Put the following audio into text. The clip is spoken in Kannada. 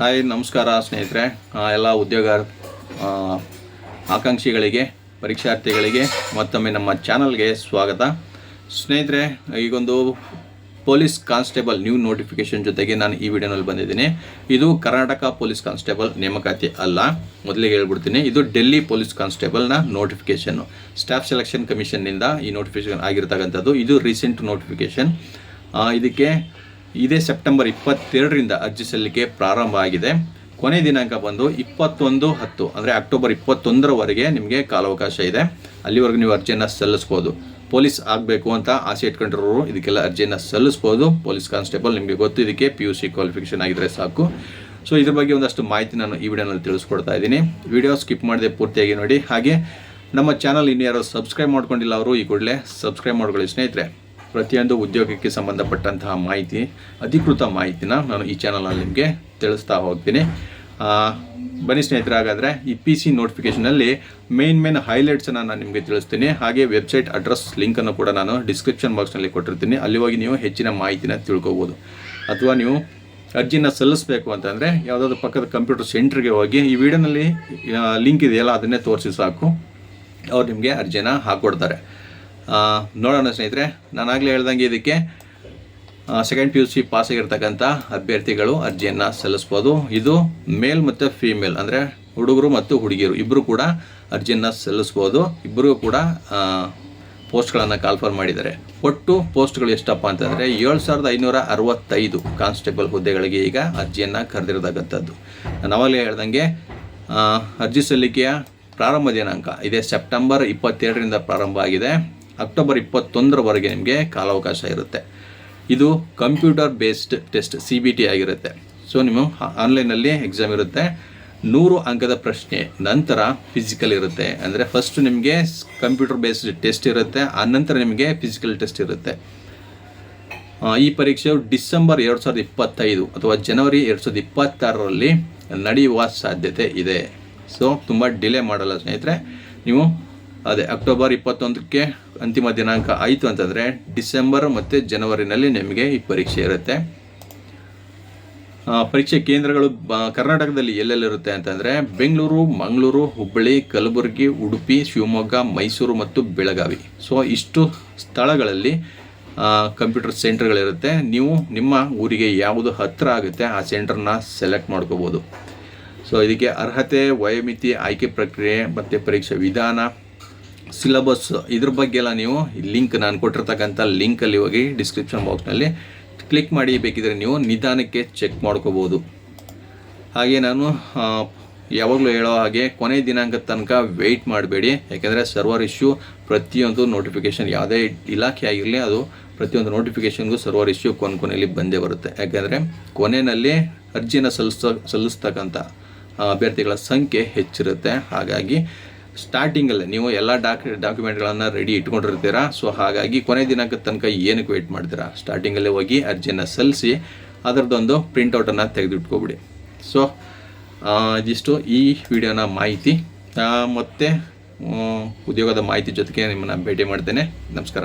ಹಾಯ್ ನಮಸ್ಕಾರ ಸ್ನೇಹಿತರೆ. ಎಲ್ಲ ಉದ್ಯೋಗ ಆಕಾಂಕ್ಷಿಗಳಿಗೆ, ಪರೀಕ್ಷಾರ್ಥಿಗಳಿಗೆ, ಮತ್ತೊಮ್ಮೆ ನಮ್ಮ ಚಾನಲ್ಗೆ ಸ್ವಾಗತ. ಸ್ನೇಹಿತರೆ, ಈಗೊಂದು ಪೊಲೀಸ್ ಕಾನ್ಸ್ಟೇಬಲ್ ನ್ಯೂ ನೋಟಿಫಿಕೇಶನ್ ಜೊತೆಗೆ ನಾನು ಈ ವಿಡಿಯೋನಲ್ಲಿ ಬಂದಿದ್ದೀನಿ. ಇದು ಕರ್ನಾಟಕ ಪೊಲೀಸ್ ಕಾನ್ಸ್ಟೇಬಲ್ ನೇಮಕಾತಿ ಅಲ್ಲ. ಮೊದಲಿಗೆ ಹೇಳ್ಬಿಡ್ತೀನಿ, ಇದು ಡೆಲ್ಲಿ ಪೊಲೀಸ್ ಕಾನ್ಸ್ಟೇಬಲ್ನ ನೋಟಿಫಿಕೇಶನ್ನು ಸ್ಟಾಫ್ ಸೆಲೆಕ್ಷನ್ ಕಮಿಷನ್ನಿಂದ ಈ ನೋಟಿಫಿಕೇಶನ್ ಆಗಿರ್ತಕ್ಕಂಥದ್ದು. ಇದು ರೀಸೆಂಟ್ ನೋಟಿಫಿಕೇಶನ್ ಇದಕ್ಕೆ ಇದೇ ಸೆಪ್ಟೆಂಬರ್ ಇಪ್ಪತ್ತೆರಡರಿಂದ ಅರ್ಜಿ ಸಲ್ಲಿಕೆ ಪ್ರಾರಂಭ ಆಗಿದೆ. ಕೊನೆ ದಿನಾಂಕ ಬಂದು ಇಪ್ಪತ್ತೊಂದು ಹತ್ತು, ಅಂದರೆ ಅಕ್ಟೋಬರ್ ಇಪ್ಪತ್ತೊಂದರವರೆಗೆ ನಿಮಗೆ ಕಾಲಾವಕಾಶ ಇದೆ. ಅಲ್ಲಿವರೆಗೂ ನೀವು ಅರ್ಜಿಯನ್ನು ಸಲ್ಲಿಸ್ಬೋದು. ಪೊಲೀಸ್ ಆಗಬೇಕು ಅಂತ ಆಸೆ ಇಟ್ಕೊಂಡಿರೋರು ಇದಕ್ಕೆಲ್ಲ ಅರ್ಜಿಯನ್ನು ಸಲ್ಲಿಸ್ಬೋದು. ಪೊಲೀಸ್ ಕಾನ್ಸ್ಟೇಬಲ್ ನಿಮಗೆ ಗೊತ್ತು, ಇದಕ್ಕೆ ಪಿ ಯು ಸಿ ಕ್ವಾಲಿಫಿಕೇಷನ್ ಆಗಿದ್ರೆ ಸಾಕು. ಸೊ ಇದ್ರ ಬಗ್ಗೆ ಒಂದಷ್ಟು ಮಾಹಿತಿ ನಾನು ಈ ವಿಡಿಯೋನಲ್ಲಿ ತಿಳಿಸ್ಕೊಡ್ತಾ ಇದ್ದೀನಿ. ವಿಡಿಯೋ ಸ್ಕಿಪ್ ಮಾಡದೆ ಪೂರ್ತಿಯಾಗಿ ನೋಡಿ. ಹಾಗೆ ನಮ್ಮ ಚಾನಲ್ ಇನ್ನು ಯಾರು ಸಬ್ಸ್ಕ್ರೈಬ್ ಮಾಡ್ಕೊಂಡಿಲ್ಲ ಅವರು, ಈ ಕೂಡಲೇ ಸಬ್ಸ್ಕ್ರೈಬ್ ಮಾಡ್ಕೊಳ್ಳಿ ಸ್ನೇಹಿತರೆ. ಪ್ರತಿಯೊಂದು ಉದ್ಯೋಗಕ್ಕೆ ಸಂಬಂಧಪಟ್ಟಂತಹ ಮಾಹಿತಿ, ಅಧಿಕೃತ ಮಾಹಿತಿನ ನಾನು ಈ ಚಾನಲಲ್ಲಿ ನಿಮಗೆ ತಿಳಿಸ್ತಾ ಹೋಗ್ತೀನಿ. ಬನ್ನಿ ಸ್ನೇಹಿತರೆ, ಹಾಗಾದರೆ ಈ ಪಿ ಸಿ ನೋಟಿಫಿಕೇಷನಲ್ಲಿ ಮೇನ್ ಮೇನ್ ಹೈಲೈಟ್ಸನ್ನು ನಾನು ನಿಮಗೆ ತಿಳಿಸ್ತೀನಿ. ಹಾಗೆ ವೆಬ್ಸೈಟ್ ಅಡ್ರೆಸ್ ಲಿಂಕನ್ನು ಕೂಡ ನಾನು ಡಿಸ್ಕ್ರಿಪ್ಷನ್ ಬಾಕ್ಸ್ನಲ್ಲಿ ಕೊಟ್ಟಿರ್ತೀನಿ. ಅಲ್ಲಿ ಹೋಗಿ ನೀವು ಹೆಚ್ಚಿನ ಮಾಹಿತಿನ ತಿಳ್ಕೊಬೋದು. ಅಥವಾ ನೀವು ಅರ್ಜಿನ ಸಲ್ಲಿಸಬೇಕು ಅಂತಂದರೆ ಯಾವುದಾದ್ರು ಪಕ್ಕದ ಕಂಪ್ಯೂಟರ್ ಸೆಂಟ್ರಿಗೆ ಹೋಗಿ ಈ ವಿಡಿಯೋನಲ್ಲಿ ಲಿಂಕ್ ಇದೆಯಲ್ಲ, ಅದನ್ನೇ ತೋರಿಸಿ ಸಾಕು. ಅವ್ರು ನಿಮಗೆ ಅರ್ಜಿನ ಹಾಕ್ಕೊಡ್ತಾರೆ ನೋಡೋಣ ಸ್ನೇಹಿತರೆ ನಾನಾಗಲೇ ಹೇಳ್ದಂಗೆ ಇದಕ್ಕೆ second P U C pass ಆಗಿರ್ತಕ್ಕಂಥ ಅಭ್ಯರ್ಥಿಗಳು ಅರ್ಜಿಯನ್ನು ಸಲ್ಲಿಸ್ಬೋದು. ಇದು ಮೇಲ್ ಮತ್ತು ಫೀಮೇಲ್ ಅಂದರೆ ಹುಡುಗರು ಮತ್ತು ಹುಡುಗಿಯರು ಇಬ್ಬರು ಕೂಡ ಅರ್ಜಿಯನ್ನು ಸಲ್ಲಿಸ್ಬೋದು. ಇಬ್ಬರೂ ಕೂಡ ಪೋಸ್ಟ್ಗಳನ್ನು ಕಾಲ್ಫರ್ ಮಾಡಿದ್ದಾರೆ. ಒಟ್ಟು ಪೋಸ್ಟ್ಗಳು ಎಷ್ಟಪ್ಪ ಅಂತಂದರೆ, ಏಳು ಸಾವಿರದ ಐನೂರ ಅರವತ್ತೈದು ಕಾನ್ಸ್ಟೇಬಲ್ ಹುದ್ದೆಗಳಿಗೆ ಈಗ ಅರ್ಜಿಯನ್ನು ಕರೆದಿರತಕ್ಕಂಥದ್ದು. ನಾವಾಗಲೇ ಹೇಳ್ದಂಗೆ ಅರ್ಜಿ ಸಲ್ಲಿಕೆಯ ಪ್ರಾರಂಭ ದಿನಾಂಕ, ಇದೇ ಸೆಪ್ಟೆಂಬರ್ ಇಪ್ಪತ್ತೆರಡರಿಂದ ಪ್ರಾರಂಭ ಆಗಿದೆ. ಅಕ್ಟೋಬರ್ ಇಪ್ಪತ್ತೊಂದರವರೆಗೆ ನಿಮಗೆ ಕಾಲಾವಕಾಶ ಇರುತ್ತೆ. ಇದು computer based test, C B T ಆಗಿರುತ್ತೆ. ಸೊ ನಿಮ್ಮ ಆನ್ಲೈನಲ್ಲಿ ಎಕ್ಸಾಮ್ ಇರುತ್ತೆ. ನೂರು ಅಂಕದ ಪ್ರಶ್ನೆ, ನಂತರ ಫಿಸಿಕಲ್ ಇರುತ್ತೆ. ಅಂದರೆ ಫಸ್ಟ್ ನಿಮಗೆ ಕಂಪ್ಯೂಟರ್ ಬೇಸ್ಡ್ ಟೆಸ್ಟ್ ಇರುತ್ತೆ, ಆ ನಂತರ ನಿಮಗೆ ಫಿಸಿಕಲ್ ಟೆಸ್ಟ್ ಇರುತ್ತೆ. ಈ ಪರೀಕ್ಷೆಯು ಡಿಸೆಂಬರ್ ಎರಡು ಸಾವಿರದ ಇಪ್ಪತ್ತೈದು ಅಥವಾ ಜನವರಿ ಎರಡು ಸಾವಿರದ ಇಪ್ಪತ್ತಾರರಲ್ಲಿ ನಡೆಯುವ ಸಾಧ್ಯತೆ ಇದೆ. ಸೊ ತುಂಬ ಡಿಲೇ ಮಾಡಲ್ಲ ಸ್ನೇಹಿತರೆ. ನೀವು ಅದೇ, ಅಕ್ಟೋಬರ್ ಇಪ್ಪತ್ತೊಂದಕ್ಕೆ ಅಂತಿಮ ದಿನಾಂಕ ಆಯಿತು ಅಂತಂದರೆ ಡಿಸೆಂಬರ್ ಮತ್ತು ಜನವರಿನಲ್ಲಿ ನಿಮಗೆ ಈ ಪರೀಕ್ಷೆ ಇರುತ್ತೆ. ಪರೀಕ್ಷೆ ಕೇಂದ್ರಗಳು ಕರ್ನಾಟಕದಲ್ಲಿ ಎಲ್ಲೆಲ್ಲಿರುತ್ತೆ ಅಂತಂದರೆ ಬೆಂಗಳೂರು, ಮಂಗಳೂರು, ಹುಬ್ಬಳ್ಳಿ, ಕಲಬುರಗಿ, ಉಡುಪಿ, ಶಿವಮೊಗ್ಗ, ಮೈಸೂರು ಮತ್ತು ಬೆಳಗಾವಿ. ಸೊ ಇಷ್ಟು ಸ್ಥಳಗಳಲ್ಲಿ ಕಂಪ್ಯೂಟರ್ ಸೆಂಟರ್ಗಳಿರುತ್ತೆ. ನೀವು ನಿಮ್ಮ ಊರಿಗೆ ಯಾವುದು ಹತ್ತಿರ ಆಗುತ್ತೆ ಆ ಸೆಂಟರ್ನ ಸೆಲೆಕ್ಟ್ ಮಾಡ್ಕೋಬೋದು. ಸೊ ಇದಕ್ಕೆ ಅರ್ಹತೆ, ವಯೋಮಿತಿ, ಆಯ್ಕೆ ಪ್ರಕ್ರಿಯೆ ಮತ್ತು ಪರೀಕ್ಷೆ ವಿಧಾನ ಸಿಲಬಸ್ ಇದ್ರ ಬಗ್ಗೆ ಎಲ್ಲ ನೀವು ಲಿಂಕ್ ನಾನು ಕೊಟ್ಟಿರ್ತಕ್ಕಂಥ ಲಿಂಕಲ್ಲಿ ಹೋಗಿ ಡಿಸ್ಕ್ರಿಪ್ಷನ್ ಬಾಕ್ಸ್ನಲ್ಲಿ ಕ್ಲಿಕ್ ಮಾಡಿ ಬೇಕಿದ್ರೆ ನೀವು ನಿಧಾನಕ್ಕೆ ಚೆಕ್ ಮಾಡ್ಕೋಬೋದು. ಹಾಗೆ ನಾನು ಯಾವಾಗಲೂ ಹೇಳೋ ಹಾಗೆ ಕೊನೆ ದಿನಾಂಕದ ತನಕ ವೆಯ್ಟ್ ಮಾಡಬೇಡಿ. ಯಾಕೆಂದರೆ ಸರ್ವರ್ ಇಶ್ಯೂ ಪ್ರತಿಯೊಂದು ನೋಟಿಫಿಕೇಷನ್ ಯಾವುದೇ ಇಲಾಖೆ ಆಗಿರಲಿ, ಅದು ಪ್ರತಿಯೊಂದು ನೋಟಿಫಿಕೇಷನ್ಗೂ ಸರ್ವರ್ ಇಶ್ಯೂ ಕೊನೆ ಕೊನೆಯಲ್ಲಿ ಬಂದೇ ಬರುತ್ತೆ. ಯಾಕೆಂದರೆ ಕೊನೆಯಲ್ಲಿ ಅರ್ಜಿನ ಸಲ್ಲಿಸ, ಸಲ್ಲಿಸ್ತಕ್ಕಂಥ ಅಭ್ಯರ್ಥಿಗಳ ಸಂಖ್ಯೆ ಹೆಚ್ಚಿರುತ್ತೆ. ಹಾಗಾಗಿ ಸ್ಟಾರ್ಟಿಂಗಲ್ಲೇ ನೀವು ಎಲ್ಲ ಡಾಕ್ ಡಾಕ್ಯುಮೆಂಟ್ಗಳನ್ನು ರೆಡಿ ಇಟ್ಕೊಂಡಿರ್ತೀರಾ? ಸೊ ಹಾಗಾಗಿ ಕೊನೆ ದಿನಕ್ಕೆ ತನಕ ಏನಕ್ಕೆ ವೆಯ್ಟ್ ಮಾಡ್ತೀರಾ? ಸ್ಟಾರ್ಟಿಂಗಲ್ಲೇ ಹೋಗಿ ಅರ್ಜಿಯನ್ನು ಸಲ್ಲಿಸಿ ಅದರದ್ದೊಂದು ಪ್ರಿಂಟೌಟನ್ನು ತೆಗೆದಿಟ್ಕೊಬಿಡಿ. ಸೊ ಇದಿಷ್ಟು ಈ ವಿಡಿಯೋನ ಮಾಹಿತಿ. ಮತ್ತೆ ಉದ್ಯೋಗದ ಮಾಹಿತಿ ಜೊತೆಗೆ ನಿಮ್ಮನ್ನು ಭೇಟಿ ಮಾಡ್ತೇನೆ. ನಮಸ್ಕಾರ.